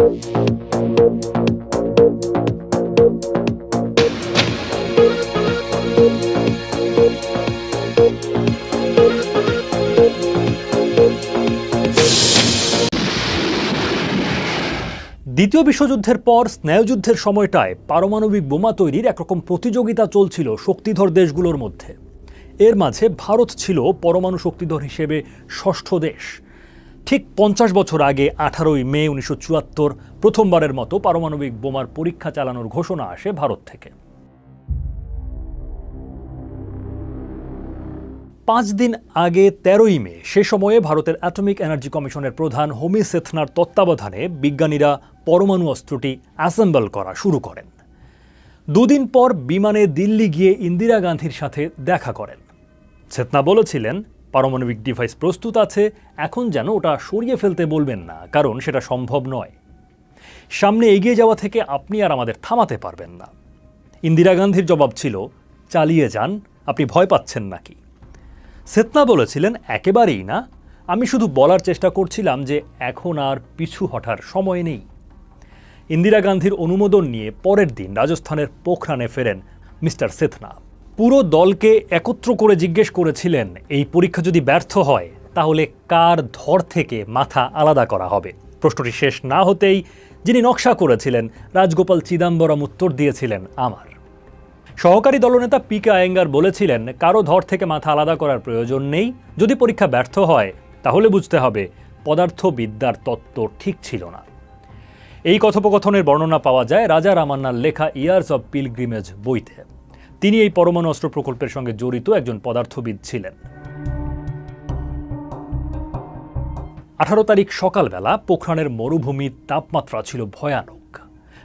দ্বিতীয় বিশ্বযুদ্ধের পর স্নায়ুযুদ্ধের সময়টায় পারমাণবিক বোমা তৈরির একরকম প্রতিযোগিতা চলছিল শক্তিধর দেশগুলোর মধ্যে। এর মাঝে ভারত ছিল পরমাণু শক্তিধর হিসেবে ষষ্ঠ দেশ। ঠিক পঞ্চাশ বছর আগে, আঠারোই মে উনিশশো চুয়াত্তর, প্রথমবারের মতো পারমাণবিক বোমার পরীক্ষা চালানোর ঘোষণা আসে ভারত থেকে। পাঁচ দিন আগে, তেরোই মে, সে সময়ে ভারতের অ্যাটমিক এনার্জি কমিশনের প্রধান হোমি সেথনার তত্ত্বাবধানে বিজ্ঞানীরা পরমাণু অস্ত্রটি অ্যাসেম্বল করা শুরু করেন। দুদিন পর বিমানে দিল্লি গিয়ে ইন্দিরা গান্ধীর সাথে দেখা করেন। সেথনা বলেছিলেন পারমাণবিক ডিভাইস প্রস্তুত আছে, এখন যেন ওটা সরিয়ে ফেলতে বলবেন না, কারণ সেটা সম্ভব নয়। সামনে এগিয়ে যাওয়া থেকে আপনি আর আমাদের থামাতে পারবেন না। ইন্দিরা গান্ধীর জবাব ছিল, চালিয়ে যান, আপনি ভয় পাচ্ছেন নাকি? সেতনা বলেছিলেন, একেবারেই না। আমি শুধু বলার চেষ্টা করছিলাম যে এখন আর পিছু হটার সময় নেই। ইন্দিরা গান্ধীর অনুমোদন নিয়ে পরের দিন রাজস্থানের পোখরানে ফেরেন মিস্টার সেথনা পুরো দলকে একত্র করে জিজ্ঞেস করেছিলেন, এই পরীক্ষা যদি ব্যর্থ হয়, তাহলে কার ধর থেকে মাথা আলাদা করা হবে? প্রশ্নটি শেষ না হতেই যিনি নকশা করেছিলেন, রাজগোপাল চিদাম্বরম উত্তর দিয়েছিলেন, আমার। সহকারী দলনেতা পি কে আয়েঙ্গার বলেছিলেন, কারও ধর থেকে মাথা আলাদা করার প্রয়োজন নেই। যদি পরীক্ষা ব্যর্থ হয়, তাহলে বুঝতে হবে পদার্থবিদ্যার তত্ত্ব ঠিক ছিল না। এই কথোপকথনের বর্ণনা পাওয়া যায় রাজা রামান্নার লেখা ইয়ার্স অব পিলগ্রিমেজ বইতে। তিনি এই পরমাণু অস্ত্র প্রকল্পের সঙ্গে জড়িত একজন পদার্থবিদ ছিলেন। আঠারো তারিখ সকালবেলা পোখরানের মরুভূমির তাপমাত্রা ছিল ভয়ানক।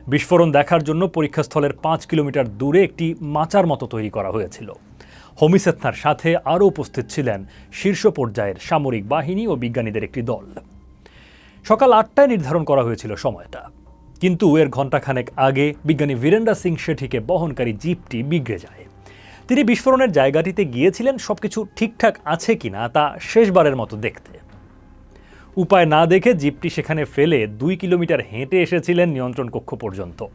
বিস্ফোরণ দেখার জন্য পরীক্ষাস্থলের পাঁচ কিলোমিটার দূরে একটি মাচার মতো তৈরি করা হয়েছিল। হোমিসেথনার সাথে আরও উপস্থিত ছিলেন শীর্ষ পর্যায়ের সামরিক বাহিনী ও বিজ্ঞানীদের একটি দল। সকাল আটটায় নির্ধারণ করা হয়েছিল সময়টা। কিন্তু এর ঘণ্টাখানেক আগে বিজ্ঞানী বীরেন্দ্র সিং শেঠিকে বহনকারী জিপটি বিগড়ে যায়। তিনি বিস্ফোরণের জায়গাটিতে গিয়েছিলেন, সবকিছু ঠিকঠাক আছে কিনা তা শেষবারের মতো দেখতে। উপায় না দেখে জিপটি সেখানে ফেলে দুই কিলোমিটার হেঁটে এসেছিলেন নিয়ন্ত্রণ কক্ষ পর্যন্ত।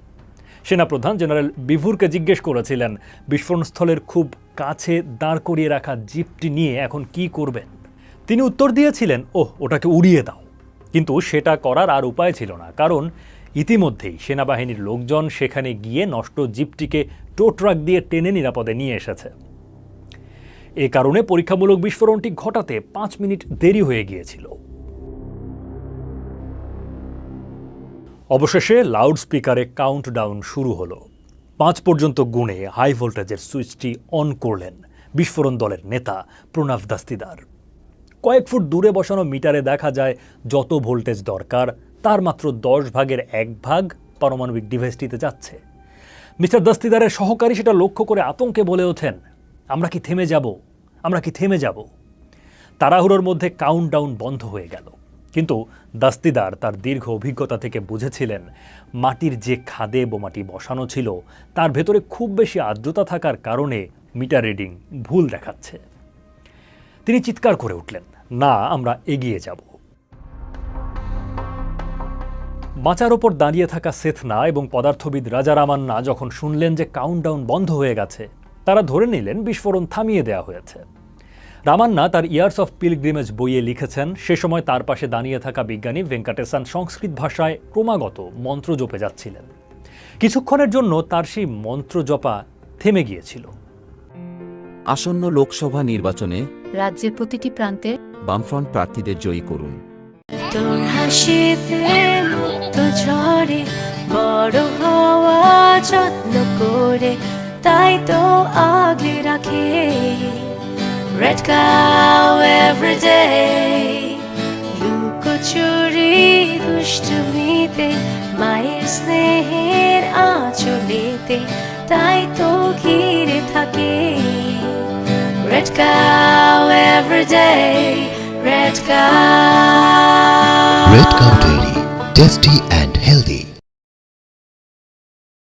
সেনাপ্রধান জেনারেল বিভুরকে জিজ্ঞেস করেছিলেন, বিস্ফোরণস্থলের খুব কাছে দাঁড় করিয়ে রাখা জিপটি নিয়ে এখন কি করবেন? তিনি উত্তর দিয়েছিলেন, ওহ, ওটাকে উড়িয়ে দাও। কিন্তু সেটা করার আর উপায় ছিল না, কারণ ইতিমধ্যেই সেনাবাহিনীর লোকজন সেখানে গিয়ে নষ্ট জিপটিকে টো ট্রাক দিয়ে টেনে নিরাপদে নিয়ে এসেছে। এ কারণে পরীক্ষামূলক বিস্ফোরণটি ঘটাতে পাঁচ মিনিট দেরি হয়ে গিয়েছিল। অবশেষে লাউড স্পিকারে কাউন্টডাউন শুরু হলো। পাঁচ পর্যন্ত গুণে হাই ভোল্টেজের সুইচটি অন করলেন বিস্ফোরণ দলের নেতা প্রণব দাস্তিদার। কয়েক ফুট দূরে বসানো মিটারে দেখা যায় যত ভোল্টেজ দরকার তার মাত্র দশ ভাগের এক ভাগ পারমাণবিক ডিভাইসটিতে যাচ্ছে। মিস্টার দাস্তিদারের সহকারী সেটা লক্ষ্য করে আতঙ্কে বলে ওঠেন, আমরা কি থেমে যাব? আমরা কি থেমে যাব? তাড়াহুড়োর মধ্যে কাউন্টডাউন বন্ধ হয়ে গেল। কিন্তু দাস্তিদার তার দীর্ঘ অভিজ্ঞতা থেকে বুঝেছিলেন, মাটির যে খাদে বোমাটি বসানো ছিল, তার ভেতরে খুব বেশি আর্দ্রতা থাকার কারণে মিটার রিডিং ভুল দেখাচ্ছে। তিনি চিৎকার করে উঠলেন, না, আমরা এগিয়ে যাব। বাঁচার ওপর দাঁড়িয়ে থাকা সেথনা এবং পদার্থবিদ রাজা রামান্না যখন শুনলেন যে কাউন্টডাউন বন্ধ হয়ে গেছে তারা ধরে নিলেন বিস্ফোরণ থামিয়ে দেওয়া হয়েছে। রামান্না তার ইয়ার্স অফ পিলগ্রিমেজ বইয়ে লিখেছেন সে সময় তার পাশে দাঁড়িয়ে থাকা বিজ্ঞানী ভেঙ্কাটেসান সংস্কৃত ভাষায় ক্রমাগত মন্ত্র জপে যাচ্ছিলেন। কিছুক্ষণের জন্য তার সেই মন্ত্র জপা থেমে গিয়েছিল। আসন্ন লোকসভা নির্বাচনে রাজ্যের প্রতিটি প্রান্তে বামফ্রন্ট প্রার্থীদের জয়ী করুন। মুক্ত ঝরে, বড় হওয়া যত্ন করে, তাই তো আগলে রাখে। রেড কাউ এভরিডে লুকোচুরি দুষ্টমিতে, মায়ের স্নেহের আঁচলেতে, তাই তো ঘিরে থাকে। Red cow everyday red cow Red Cow Tasty and healthy.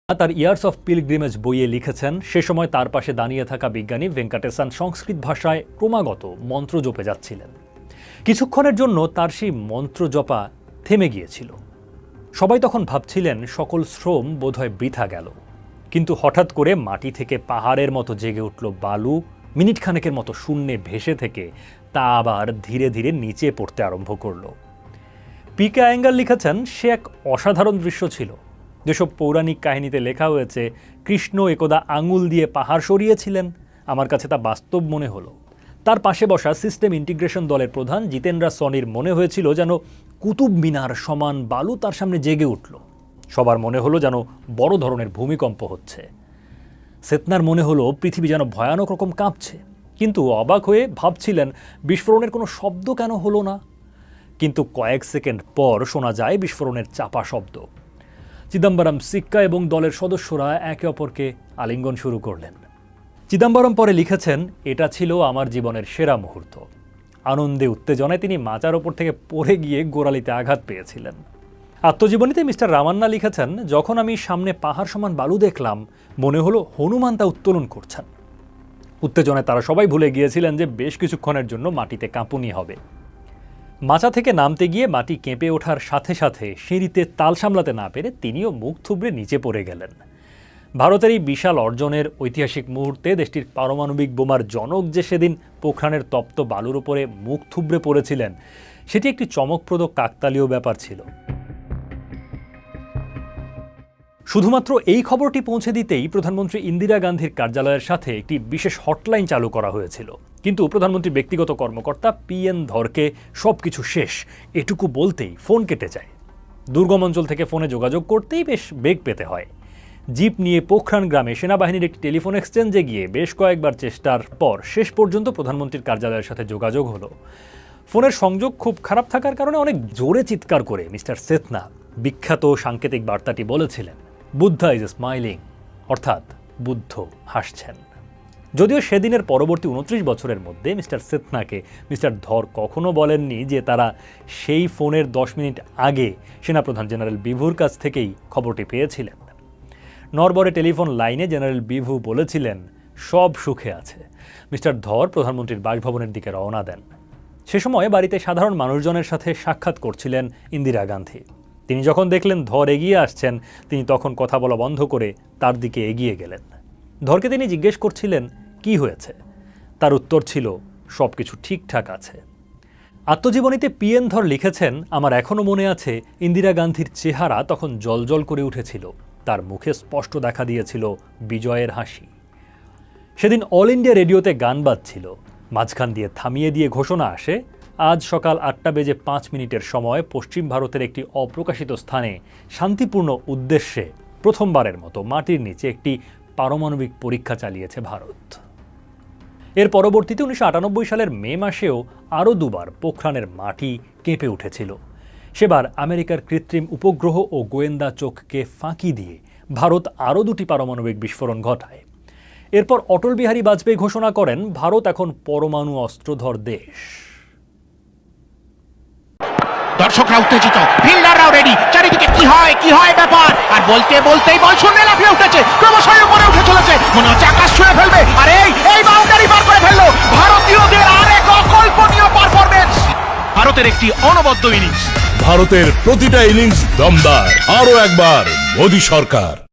তার ইয়ার্স অফ পিলগ্রিমেজ বইয়ে লিখেছেন, সে সময় তার পাশে দাঁড়িয়ে থাকা বিজ্ঞানী ভেঙ্কাটেসান সংস্কৃত ভাষায় ক্রমাগত মন্ত্র জপে যাচ্ছিলেন। কিছুক্ষণের জন্য তার সেই মন্ত্র জপা থেমে গিয়েছিল। সবাই তখন ভাবছিলেন, সকল শ্রম বোধহয় বৃথা গেল। কিন্তু হঠাৎ করে মাটি থেকে পাহাড়ের মতো জেগে উঠল বালু মিনিট খানেকের মতো শূন্যে ভেসে থেকে তা আবার ধীরে ধীরে নিচে পড়তে আরম্ভ করল। পিকে অ্যাঙ্গার লিখেছেন, সে এক অসাধারণ দৃশ্য ছিল। যেসব পৌরাণিক কাহিনীতে লেখা হয়েছে, কৃষ্ণ একদা আঙুল দিয়ে পাহাড় সরিয়েছিলেন, আমার কাছে তা বাস্তব মনে হলো। তার পাশে বসা সিস্টেম ইন্টিগ্রেশন দলের প্রধান জিতেন্দ্রা সনির মনে হয়েছিল যেন কুতুব মিনার সমান বালু তার সামনে জেগে উঠল। সবার মনে হলো যেন বড় ধরনের ভূমিকম্প হচ্ছে। সেতনার মনে হলো পৃথিবী যেন ভয়ানক রকম কাঁপছে। কিন্তু অবাক হয়ে ভাবছিলেন, বিস্ফোরণের কোনো শব্দ কেন হলো না? কিন্তু কয়েক সেকেন্ড পর শোনা যায় বিস্ফোরণের চাপা শব্দ। চিদম্বরম সিক্কা এবং দলের সদস্যরা একে অপরকে আলিঙ্গন শুরু করলেন। চিদম্বরম পরে লিখেছেন, এটা ছিল আমার জীবনের সেরা মুহূর্ত। আনন্দে উত্তেজনায় তিনি মাচার ওপর থেকে পড়ে গিয়ে গোড়ালিতে আঘাত পেয়েছিলেন। আত্মজীবনীতে মিস্টার রামান্না লিখেছেন, যখন আমি সামনে পাহাড় সমান বালু দেখলাম, মনে হলো হনুমান তা উত্তোলন করছেন। উত্তেজনায় তারা সবাই ভুলে গিয়েছিলেন যে বেশ কিছুক্ষণের জন্য মাটিতে কাঁপুনি হবে। মাচা থেকে নামতে গিয়ে মাটি কেঁপে ওঠার সাথে সাথে সিঁড়িতে তাল সামলাতে না পেরে তিনিও মুখ থুবড়ে নিচে পড়ে গেলেন। ভারতের এই বিশাল অর্জনের ঐতিহাসিক মুহূর্তে দেশটির পারমাণবিক বোমার জনক যে সেদিন পোখরানের তপ্ত বালুর ওপরে মুখ থুবড়ে পড়েছিলেন, সেটি একটি চমকপ্রদ কাকতালীয় ব্যাপার ছিল। শুধুমাত্র এই খবরটি পৌঁছে দিতেই প্রধানমন্ত্রী ইন্দিরা গান্ধীর কার্যালয়ের সাথে একটি বিশেষ হটলাইন চালু করা হয়েছিল। কিন্তু প্রধানমন্ত্রীর ব্যক্তিগত কর্মকর্তা পি এন ধরকে সব কিছু শেষ। এটুকু বলতেই ফোন কেটে যায়। দুর্গম অঞ্চল থেকে ফোনে যোগাযোগ করতেই বেশ বেগ পেতে হয়। জিপ নিয়ে পোখরান গ্রামে সেনাবাহিনীর একটি টেলিফোন এক্সচেঞ্জে গিয়ে বেশ কয়েকবার চেষ্টার পর শেষ পর্যন্ত প্রধানমন্ত্রীর কার্যালয়ের সাথে যোগাযোগ হলো। ফোনের সংযোগ খুব খারাপ থাকার কারণে অনেক জোরে চিৎকার করে মিস্টার সেতনা বিখ্যাত সাংকেতিক বার্তাটি বলেছিলেন, বুদ্ধা ইজ স্মাইলিং অর্থাৎ বুদ্ধ হাসছেন। যদিও সেদিনের পরবর্তী উনত্রিশ বছরের মধ্যে মিস্টার সেতনাকে মিস্টার ধর কখনো বলেননি যে তারা সেই ফোনের দশ মিনিট আগে সেনাপ্রধান জেনারেল বিভুর কাছ থেকেই খবরটি পেয়েছিলেন। নরবরে টেলিফোন লাইনে জেনারেল বিভু বলেছিলেন, সব সুখে আছে। মিস্টার ধর প্রধানমন্ত্রীর বাসভবনের দিকে রওনা দেন। সে সময় বাড়িতে সাধারণ মানুষজনের সাথে সাক্ষাৎ করছিলেন ইন্দিরা গান্ধী। তিনি যখন দেখলেন ধর এগিয়ে আসছেন, তিনি তখন কথা বলা বন্ধ করে তার দিকে এগিয়ে গেলেন। ধরকে তিনি জিজ্ঞেস করছিলেন কি হয়েছে? তার উত্তর ছিল সব কিছু ঠিকঠাক আছে। আত্মজীবনীতে পিএন ধর লিখেছেন, আমার এখনও মনে আছে, ইন্দিরা গান্ধীর চেহারা তখন জলজল করে উঠেছিল। তার মুখে স্পষ্ট দেখা দিয়েছিল বিজয়ের হাসি। সেদিন অল ইন্ডিয়া রেডিওতে গান বাজছিল। মাঝখান দিয়ে থামিয়ে দিয়ে ঘোষণা আসে, আজ সকাল আটটা বেজে পাঁচ মিনিটের সময় পশ্চিম ভারতের একটি অপ্রকাশিত স্থানে শান্তিপূর্ণ উদ্দেশ্যে প্রথমবারের মতো মাটির নিচে একটি পারমাণবিক পরীক্ষা চালিয়েছে ভারত। এর পরবর্তীতে উনিশশো আটানব্বই সালের মে মাসেও আরও দুবার পোখরানের মাটি কেঁপে উঠেছিল। সেবার আমেরিকার কৃত্রিম উপগ্রহ ও গোয়েন্দা চোখকে ফাঁকি দিয়ে ভারত আরও দুটি পারমাণবিক বিস্ফোরণ ঘটায়। এরপর অটল বিহারী বাজপেয়ী ঘোষণা করেন, ভারত এখন পরমাণু অস্ত্রধর দেশ। দর্শকরা উত্তেজিত। ফিল্ডাররাও রেডি চারিদিকে কি হয় কি হয় ব্যাপার? আর বলতে, বলতেই বল শূন্য লাফিয়ে উঠেছে। ক্রমশই উপরে উঠে চলেছে। মনে হচ্ছে আকাশ ছুঁয়ে ফেলবে। ভারতের একটি অনবদ্য ইনিংস ভারতের প্রতিটা ইনিংস দমদার। আরও একবার মোদী সরকার।